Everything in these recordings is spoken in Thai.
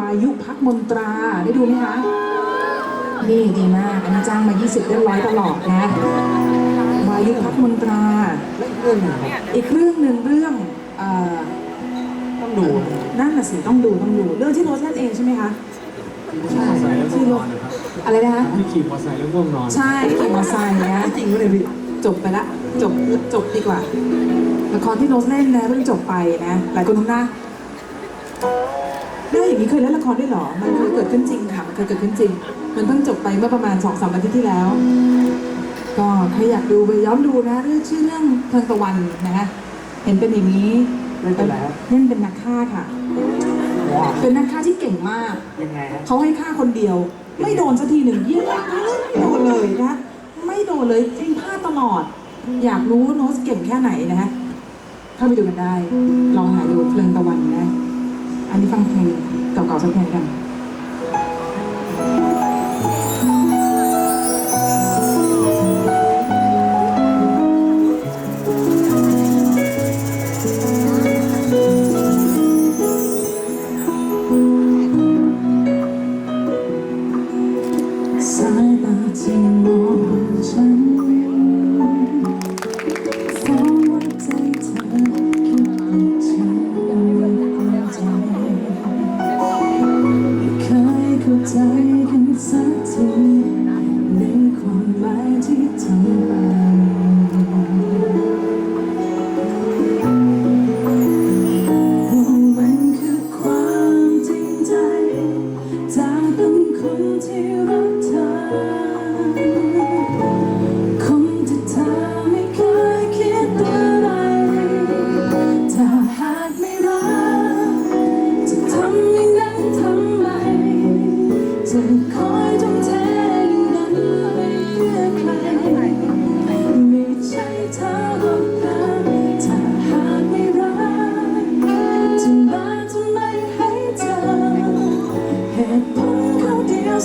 วายุพักมนตราได้ดูไหมคะ นี่ดีมากอันนี้จ้างมา 20เรียบร้อยตลอดนะ วายุพักมนตราและอีกเรื่องหนึ่งครับอีกเรื่องหนึ่งเรื่องเอ่อต้องดูนั่นน่ะสิต้องดูต้องดู เรื่องที่โรสเล่นเองใช่ไหมคะ ใช่ใส่แล้วง่วงนอนนะครับอะไรนะคะที่ขี่มอเตอร์ไซค์แล้วง่วงนอน ใช่ขี่มอเตอร์ไซค์นะจริงไหมเนี่ยพี่จบไปละจบจบดีกว่าละครที่โรสเล่นนะเพิ่งจบไปนะหลายคนทำหน้าเรื่ องอย่างนี้เคยเล่นละครด้วยเหรอ มันเคยเกิดขึ้นจริงค่ะ มันเคยเกิดขึ้นจริง มันเพิ่งจบไปเมื่อประมาณสองสามอาทิตย์ที่แล้ว ก็ใครอยากดูไปย้อนดูนะเรื่องชื่อเรื่องเพลิงตะวันนะคะเห็นเป็นอย่างนี้เล่นเป็นอะไรครับเล่นเป็นนักฆ่าค่ะ ว้าวเป็นนักฆ่าที่เก่งมาก ยังไงฮะเขาให้ฆ่าคนเดียว ไม่โดนสักทีหนึ่งยิงไม่โดนเลยนะ ไม่โดนเลยจริงพลาดตลอด อยากรู้ว่าโน้ตเก่งแค่ไหนนะฮะเข้าไปดูกันได้ ลองหาดูเพลิงตะวันนะ อันนี้ฟังเพลงเก่าๆสักเพลงกัน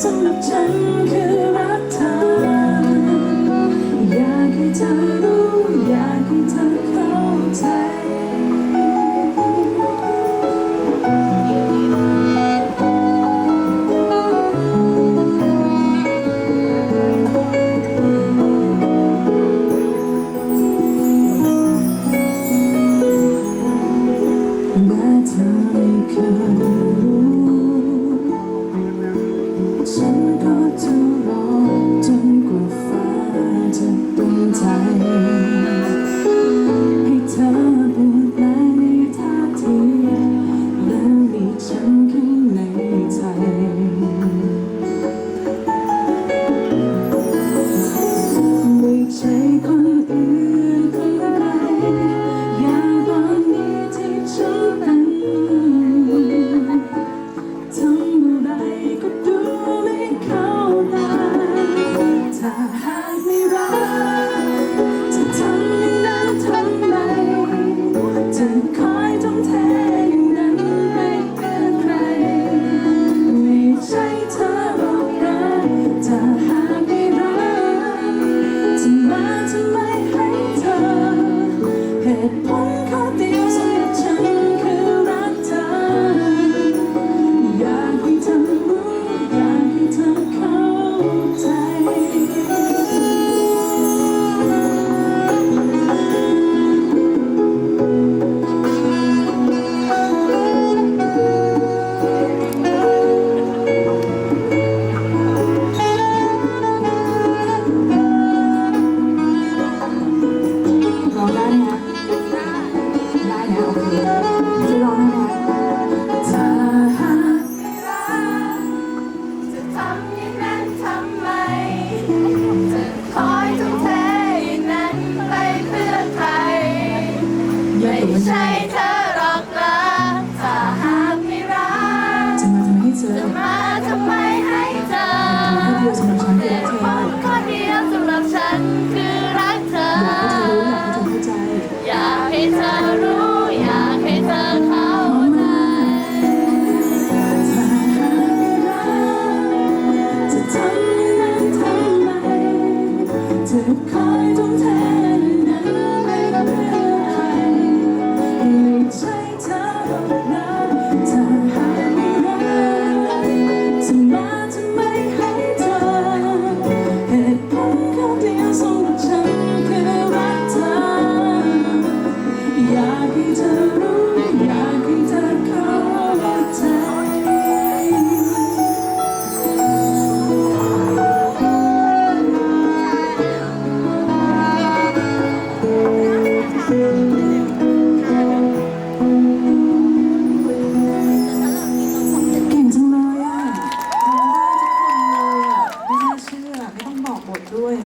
สำหรับฉันคือรักเธออยากให้เธอ